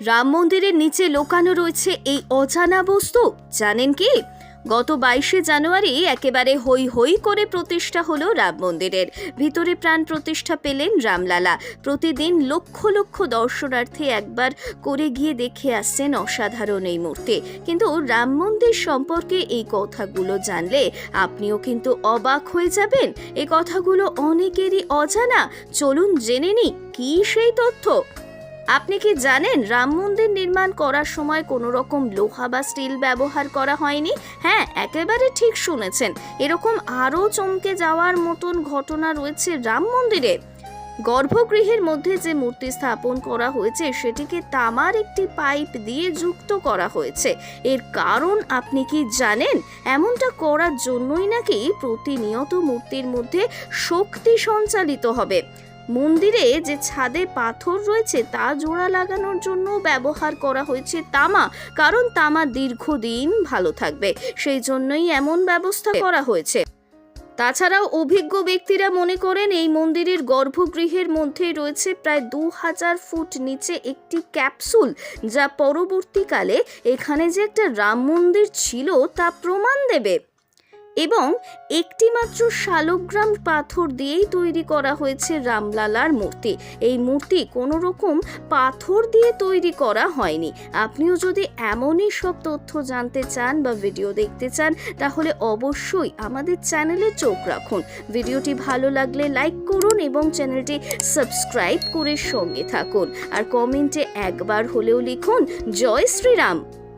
রাম মন্দিরের নিচে লোকানো রয়েছে এই অজানা বস্তু, জানেন কি? গত বাইশে জানুয়ারি একেবারে হই হই করে প্রতিষ্ঠা হলো রাম মন্দিরের। ভিতরে প্রাণ প্রতিষ্ঠা পেলেন রামলালা। প্রতিদিন লক্ষ লক্ষ দর্শনার্থী একবার করে গিয়ে দেখে আসছেন অসাধারণ এই মূর্তি। কিন্তু রাম মন্দির সম্পর্কে এই কথাগুলো জানলে আপনিও কিন্তু অবাক হয়ে যাবেন। এ কথাগুলো অনেকেরই অজানা। চলুন জেনে নিই, কি সেই তথ্য? আপনি কি জানেন রাম মন্দির নির্মাণ করার সময় কোনো রকম লোহা বা স্টিল ব্যবহার করা হয়নি? হ্যাঁ একেবারে ঠিক শুনেছেন। এরকম আরও চমকে যাওয়ার মতন ঘটনা রয়েছে রাম মন্দিরে। গর্ভগৃহের মধ্যে যে মূর্তি স্থাপন করা হয়েছে, সেটিকে তামার একটি পাইপ দিয়ে যুক্ত করা হয়েছে। এর কারণ আপনি কি জানেন? এমনটা করার জন্যই নাকি প্রতিনিয়ত মূর্তির মধ্যে শক্তি সঞ্চালিত হবে। মন্দিরে যে ছাদে পাথর রয়েছে তা জোড়া লাগানোর জন্য ব্যবহার করা হয়েছে তামা, কারণ তামা দীর্ঘদিন ভালো থাকবে। সেই জন্যই এমন ব্যবস্থা করা হয়েছে। তাছাড়াও অভিজ্ঞ ব্যক্তিরা মনে করেন এই মন্দিরের গর্ভগৃহের মধ্যে রয়েছে প্রায় দু হাজার ফুট নিচে একটি ক্যাপসুল, যা পরবর্তীকালে এখানে যে একটা রাম মন্দির ছিল তা প্রমাণ দেবে। এবং একটি মাত্র শালগ্রাম পাথর দিয়েই তৈরি করা হয়েছে রামলালার মূর্তি। এই মূর্তি কোনো রকম পাথর দিয়ে তৈরি করা হয়নি। আপনিও যদি এমনই সব তথ্য জানতে চান বা ভিডিও দেখতে চান, তাহলে অবশ্যই আমাদের চ্যানেলে চোখ রাখুন। ভিডিওটি ভালো লাগলে লাইক করুন এবং চ্যানেলটি সাবস্ক্রাইব করে সঙ্গে থাকুন। আর কমেন্টে একবার হলেও লিখুন, জয় শ্রীরাম।